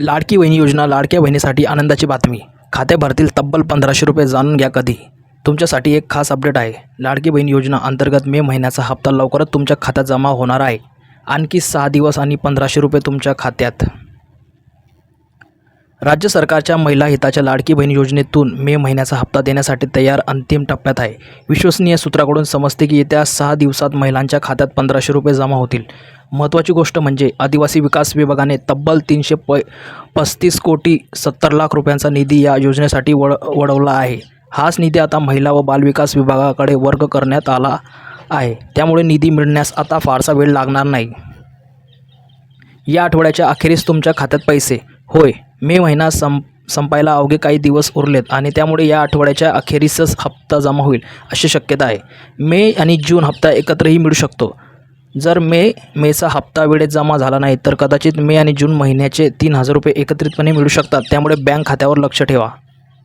लाडकी बहिणी योजना लाडक्या बहिणीसाठी आनंदाची बातमी. खाते भरतील तब्बल पंधराशे रुपये जाणून घ्या कधी. तुमच्यासाठी एक खास अपडेट आहे. लाडकी बहीण योजना अंतर्गत मे महिन्याचा हप्ता लवकरच तुमच्या खात्यात जमा होणार आहे. आणखी सहा दिवस आणि पंधराशे रुपये तुमच्या खात्यात. राज्य सरकारच्या महिला हिताच्या लाडकी बहीण योजनेतून मे महिन्याचा हप्ता देण्यासाठी तयार अंतिम टप्प्यात आहे. विश्वसनीय सूत्राकडून समजते की येत्या सहा दिवसात महिलांच्या खात्यात पंधराशे रुपये जमा होतील. महत्त्वाची गोष्ट म्हणजे आदिवासी विकास विभागाने तब्बल तीनशे प पस्तीस कोटी सत्तर लाख रुपयांचा निधी या योजनेसाठी वळ वळवला आहे. हाच निधी आता महिला व बालविकास विभागाकडे वर्ग करण्यात आला आहे. त्यामुळे निधी मिळण्यास आता फारसा वेळ लागणार नाही. या आठवड्याच्या अखेरीस तुमच्या खात्यात पैसे. होय मे महिना सं संपायला अवघे काही दिवस उरलेत आणि त्यामुळे या आठवड्याच्या अखेरीसच हप्ता जमा होईल अशी शक्यता आहे. मे आणि जून हप्ता एकत्रही मिळू शकतो. जर मे मेचा हप्ता वेळेत जमा झाला नाही तर कदाचित मे आणि जून महिन्याचे तीन हजार रुपये एकत्रितपणे मिळू शकतात. त्यामुळे बँक खात्यावर लक्ष ठेवा.